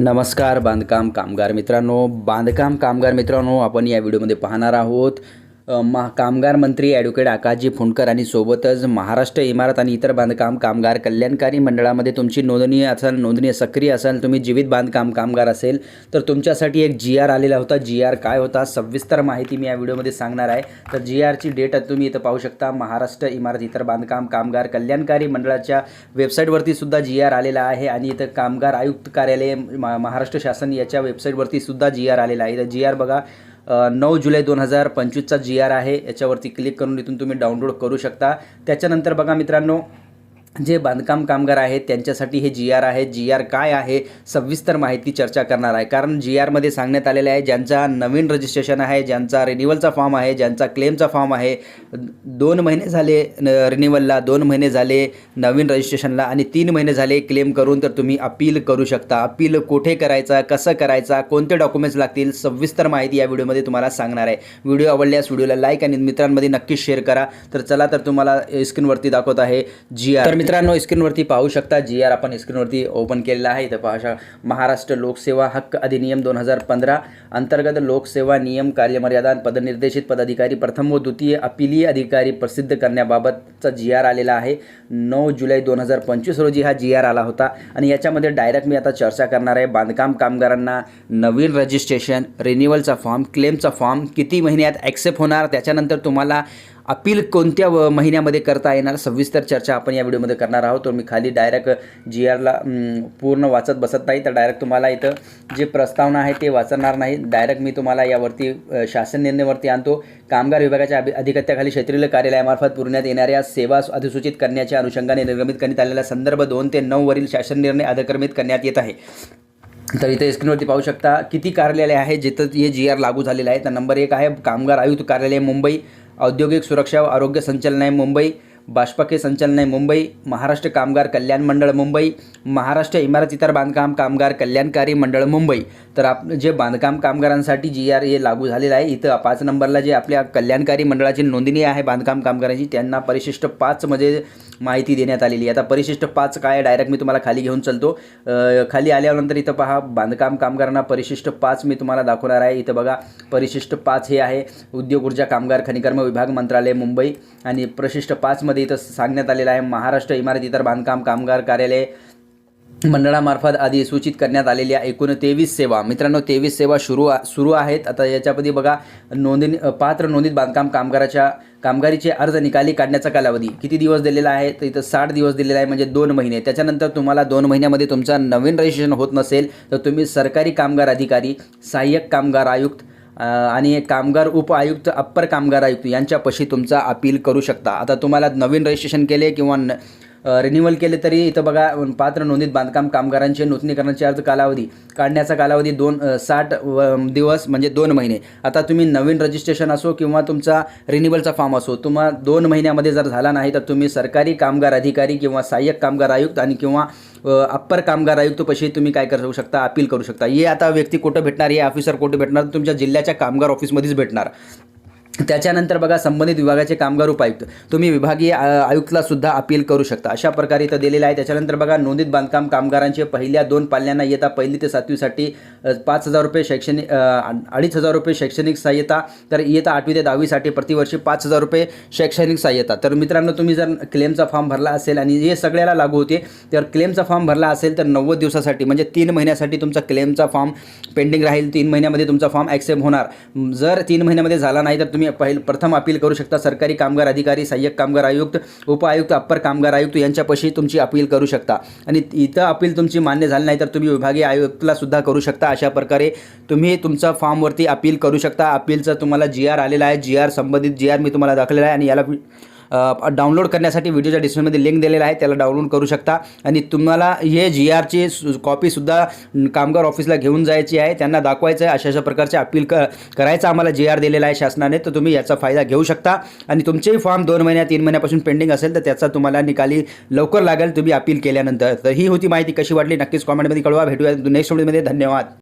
नमस्कार बांधकाम कामगार मित्रांनो. बांधकाम कामगार मित्रांनो आपण या व्हिडिओमध्ये पाहणार आहोत मा कामगार मंत्री ॲडव्होकेट आकाशजी फुंडकर आणि सोबतच महाराष्ट्र इमारत आणि इतर बांधकाम कामगार कल्याणकारी मंडळामध्ये तुमची नोंदणी असाल नोंदणी सक्रिय असाल तुम्ही जीवित बांधकाम कामगार असेल तर तुमच्यासाठी एक जी आर आलेला होता. जी आर काय होता? सविस्तर माहिती मी या व्हिडिओमध्ये सांगणार आहे. तर जी आरची डेट तुम्ही इथं पाहू शकता. महाराष्ट्र इमारत इतर बांधकाम कामगार कल्याणकारी मंडळाच्या वेबसाईटवरती सुद्धा जी आर आलेला आहे आणि इथं कामगार आयुक्त कार्यालय म- महाराष्ट्र शासन याच्या वेबसाईटवरती सुद्धा जी आर आलेला आहे. इथं जी आर बघा. नऊ जुलै दोन हजार पंचवीसचा जी आर आहे. याच्यावरती क्लिक करून इथून तुम्ही डाउनलोड करू शकता. त्याच्यानंतर बघा मित्रांनो जे बांधकाम कामगार आहेत त्यांच्यासाठी हे जी आर आहे. जी आर काय आहे? सविस्तर माहिती चर्चा करणार आहे. कारण जी आरमध्ये सांगण्यात आलेलं आहे ज्यांचा नवीन रजिस्ट्रेशन आहे ज्यांचा रिन्युअलचा फॉर्म आहे ज्यांचा क्लेमचा फॉर्म आहे दोन महिने झाले न रिन्युअलला दोन महिने झाले नवीन रजिस्ट्रेशनला आणि तीन महिने झाले क्लेम करून तर तुम्ही अपील करू शकता. अपील कुठे करायचा कसं करायचा कोणते डॉक्युमेंट्स लागतील सविस्तर माहिती या व्हिडिओमध्ये तुम्हाला सांगणार आहे. व्हिडिओ आवडल्यास व्हिडिओला लाईक आणि मित्रांमध्ये नक्कीच शेअर करा. तर चला तर तुम्हाला स्क्रीनवरती दाखवत आहे जी आर मित्रांनो स्क्रीनवरती पाहू शकता जी आर आपण स्क्रीनवरती ओपन केलेला आहे. इथं पाहशा महाराष्ट्र लोकसेवा हक्क अधिनियम दोन हजार पंधरा अंतर्गत लोकसेवा नियम कार्यमर्यादा पदनिर्देशित पदाधिकारी प्रथम व द्वितीय अपिलीय अधिकारी प्रसिद्ध करण्याबाबतचा जी आर आलेला आहे. नऊ जुलै दोन हजार पंचवीस रोजी हा जी आर आला होता आणि याच्यामध्ये डायरेक्ट मी आता चर्चा करणार आहे. बांधकाम कामगारांना नवीन रजिस्ट्रेशन रिन्युअलचा फॉर्म क्लेमचा फॉर्म किती महिन्यात ॲक्सेप्ट होणार त्याच्यानंतर तुम्हाला अपील कोणत्या व- महिन्यामध्ये करता येणार? सविस्तर चर्चा आपण या व्हिडिओमध्ये करणार आहोत. तर मी खाली डायरेक्ट जी आरला पूर्ण वाचत बसत नाही तर डायरेक्ट तुम्हाला इथं जे प्रस्तावना आहे ते वाचणार नाही. डायरेक्ट मी तुम्हाला यावरती शासन निर्णयावरती आणतो. कामगार विभागाच्या अभि अधिकत्याखाली क्षेत्रीय कार्यालयामार्फत पुरवण्यात येणाऱ्या सेवा अधिसूचित करण्याच्या अनुषंगाने निर्गमित करण्यात आलेला संदर्भ दोन ते नऊवरील शासन निर्णय अधिक्रमित करण्यात येत आहे. तर इथे स्क्रीनवरती पाहू शकता किती कार्यालय आहे जिथं हे जी आर लागू झालेलं आहे. तर नंबर एक आहे कामगार आयुक्त कार्यालय मुंबई. औद्योगिक सुरक्षा व आरोग्य संचालनालय मुंबई बाष्पके संचालनालय मुंबई महाराष्ट्र कामगार कल्याण मंडळ मुंबई महाराष्ट्र इमारत इतर बांधकाम कामगार कल्याणकारी मंडळ मुंबई. तर आप जे बांधकाम कामगारांसाठी जी आर ए लागू झालेलं आहे इथं पाच नंबरला जे आपल्या कल्याणकारी मंडळाची नोंदणी आहे बांधकाम कामगारांची त्यांना परिशिष्ट पाचमध्ये माहिती देण्यात आलेली आहे. आता परिशिष्ट पाच काय डायरेक्ट मी तुम्हाला खाली घेऊन चलतो. खाली आल्यानंतर इथं पहा बांधकाम कामगारांना परिशिष्ट पाच मी तुम्हाला दाखवणार आहे. इथं बघा परिशिष्ट पाच हे आहे. उद्योग ऊर्जा कामगार खनिकर्म विभाग मंत्रालय मुंबई आणि प्रशिष्ट पाचमध्ये इथं सांगण्यात आलेलं आहे. महाराष्ट्र इमारत इतर बांधकाम कामगार कार्यालय मंडळामार्फत आधी सूचित करण्यात आलेल्या एकूण तेवीस सेवा. मित्रांनो तेवीस सेवा सुरू सुरू आहेत. आता याच्यामध्ये बघा नोंदणी पात्र नोंदणीत बांधकाम कामगाराच्या कामगारीचे अर्ज निकाली काढण्याचा कालावधी. किती दिवस दिलेला आहे? तर इथं साठ दिवस दिलेला आहे म्हणजे दोन महिने. त्याच्यानंतर तुम्हाला दोन महिन्यामध्ये तुमचा नवीन रजिस्ट्रेशन होत नसेल तर तुम्ही सरकारी कामगार अधिकारी सहाय्यक कामगार आयुक्त आणि कामगार उप आयुक्त अप्पर कामगार आयुक्त यांच्यापाशी तुमचा अपील करू शकता. आता तुम्हाला नवीन रजिस्ट्रेशन केले किंवा न रिन्युअल केले तरी इथं बघा पात्र नोंदीत बांधकाम कामगारांचे नूतनीकरणाचे अर्ज कालावधी काढण्याचा कालावधी दोन साठ व- दिवस म्हणजे दोन महिने. आता तुम्ही नवीन रजिस्ट्रेशन असो किंवा तुमचा रिन्युअलचा फॉर्म असो तुम्हा दोन महिन्यामध्ये जर झाला नाही तर तुम्ही सरकारी कामगार अधिकारी किंवा सहाय्यक कामगार आयुक्त आणि किंवा अप्पर कामगार आयुक्तपाशी तुम्ही काय करू शकता अपील करू शकता. हे आता व्यक्ती कुठं भेटणार हे ऑफिसर कुठे भेटणार तुमच्या जिल्ह्याच्या कामगार ऑफिसमध्येच भेटणार. त्याच्यानंतर बघा संबंधित विभागाचे कामगार उपायुक्त. तुम्ही विभागीय आयुक्तला सुद्धा अपील करू शकता. अशा प्रकारे इथं दिलेलं आहे. त्याच्यानंतर बघा नोंदीत बांधकाम कामगारांचे पहिल्या दोन पाल्यांना येता पहिली ते सातवीसाठी पाच हजार रुपये शैक्षणिक अडीच हजार रुपये शैक्षणिक सहाय्यता तर इयता आठवी ते दहावीसाठी प्रतिवर्षी पाच हजार रुपये शैक्षणिक सहाय्यता. तर मित्रांनो तुम्ही जर क्लेमचा फॉर्म भरला असेल आणि हे सगळ्याला लागू होते तर क्लेमचा फॉर्म भरला असेल तर नव्वद दिवसासाठी म्हणजे तीन महिन्यासाठी तुमचा क्लेमचा फॉर्म पेंडिंग राहील. तीन महिन्यामध्ये तुमचा फॉर्म ॲक्सेप्ट होणार. जर तीन महिन्यामध्ये झाला नाही तर तुम्ही पहिल प्रथम अपील करू शकता. सरकारी कामगार अधिकारी सहाय्यक कामगार आयुक्त उपआयुक्त अप्पर कामगार आयुक्त यांच्यापाशी तुमची अपील करू शकता. आणि इथं अपील तुमची मान्य झाली नाही तर तुम्ही विभागीय आयुक्तला सुद्धा करू शकता. अशा प्रकारे तुम्ही तुमचा फॉर्मवरती अपील करू शकता. अपीलचं तुम्हाला जी आर आलेला आहे. जी आर संबंधित जी आर मी तुम्हाला दाखलेला आहे आणि याला डाउनलोड करण्यासाठी व्हिडिओच्या डिस्क्रिप्शनमध्ये लिंक दिलेला आहे त्याला डाउनलोड करू शकता. आणि तुम्हाला हे जी आरची कॉपीसुद्धा कामगार ऑफिसला घेऊन जायची आहे. त्यांना दाखवायचं आहे अशा अशा प्रकारचे अपील क करायचं आम्हाला जी आर दिलेला आहे शासनाने तर तुम्ही याचा फायदा घेऊ शकता. आणि तुमचेही फॉर्म दोन महिन्या तीन महिन्यापासून पेंडिंग असेल तर त्याचा तुम्हाला निकाली लवकर लागेल तुम्ही अपील केल्यानंतर. तर ही होती माहिती कशी वाटली नक्कीच कॉमेंटमध्ये कळवा. भेटूया नेक्स्ट व्हिडिओमध्ये धन्यवाद.